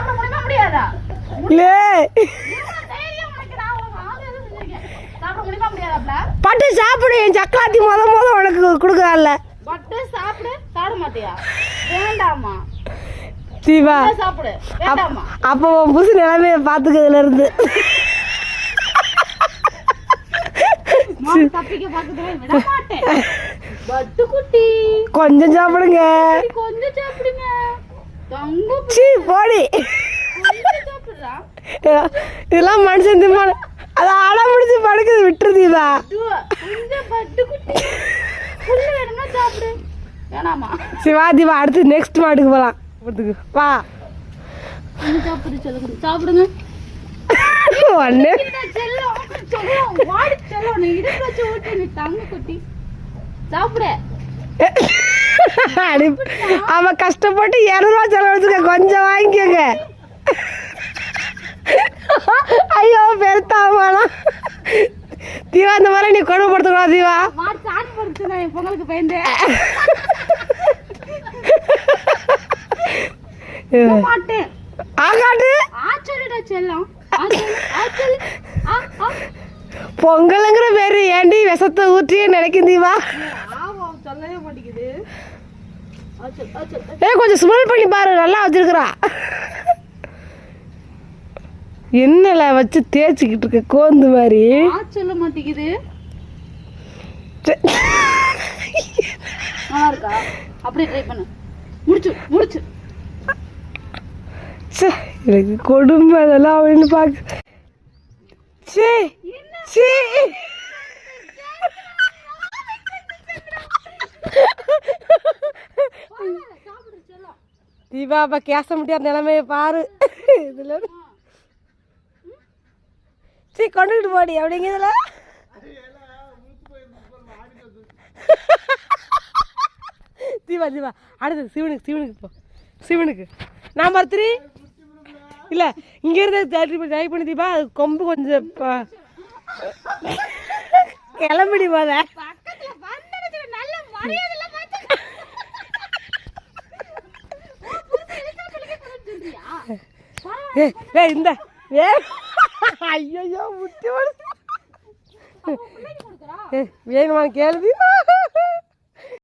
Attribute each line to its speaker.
Speaker 1: சாப்பிட முடியுமா? முடியாதா. சாப்பிட
Speaker 2: பட்டு சாப்பிடு என் சக்கராத்தி முத முத உனக்கு கொடுக்குறான்ல
Speaker 1: பட்டு சாப்பிடு சாப்பிட மாட்டியா? வேண்டாமா இதை சாப்பிடு வேண்டாமா
Speaker 2: அப்போ உன் புது நிலைமைய பார்த்துக்கிறதுல இருந்து கொஞ்சம் சாப்பிடுங்க.
Speaker 1: கொஞ்சம் தங்க
Speaker 2: சீ போடி. இதெல்லாம் மனுஷன் திம்மான அதை அடம் முடிச்சு படுக்குது விட்டுரு தீபா
Speaker 1: இதுவா, கொஞ்சம் பட்டு குட்டி புல்லு வேணும்னா சாப்பிடு. வேணாமா?
Speaker 2: சரி வா தீபா அடுத்து நெக்ஸ்ட் மாட்டுக்கு போகலாம் வா.
Speaker 1: சாப்பிடுங்க.
Speaker 2: ஒன்று
Speaker 1: சாப்பிடு.
Speaker 2: அடி அவன் கஷ்டப்பட்டு இரநூறுவா செலவழிச்சுக்க கொஞ்சம் வாங்கிக்கோங்க. ஐயோ பெருத்தாமானா தீவா இந்த மாதிரி நீ கொடுமைப்படுத்தக்கூடாது தீவா.
Speaker 1: பொங்கலுக்கு பயந்து.
Speaker 2: பொங்கலுங்கிற பேரு ஏண்டி விஷத்தை ஊற்றி நினைக்கும் தீவா?
Speaker 1: மாட்டேங்குது. ஆச்சல்
Speaker 2: ஏ கொஞ்சம் ஸ்மெல் பண்ணி பாரு நல்லா வச்சிருக்கிறா. என்னல வச்சு தேய்ச்சிக்கிட்டு இருக்க கோந்து மாதிரி.
Speaker 1: சொல்ல மாட்டேங்குது. நல்லா இருக்கா? அப்படியே ட்ரை பண்ணு. முடிச்சு முடிச்சு.
Speaker 2: ச்சே, எனக்கு கொடுமை அதெல்லாம் அப்படின்னு பார்க்க சே. தீபா அப்ப கேச முடியாத நிலைமையை பாரு. இதுல சரி கொண்டுகிட்டு போடி அப்படிங்கிறதுல. தீபா தீபா அடுத்தது சிவனுக்கு சிவனுக்கு போ. சிவனுக்கு. நம்பர் த்ரீ இல்லை இங்கேருந்து ட்ரை ட்ரை பண்ணி தீபா அது கொம்பு கொஞ்சம் கிளம்பிடி போத ஏ இந்த ஏ. ஐயோ முட்டி ஓடு ஏ வேணுமா கேள்வி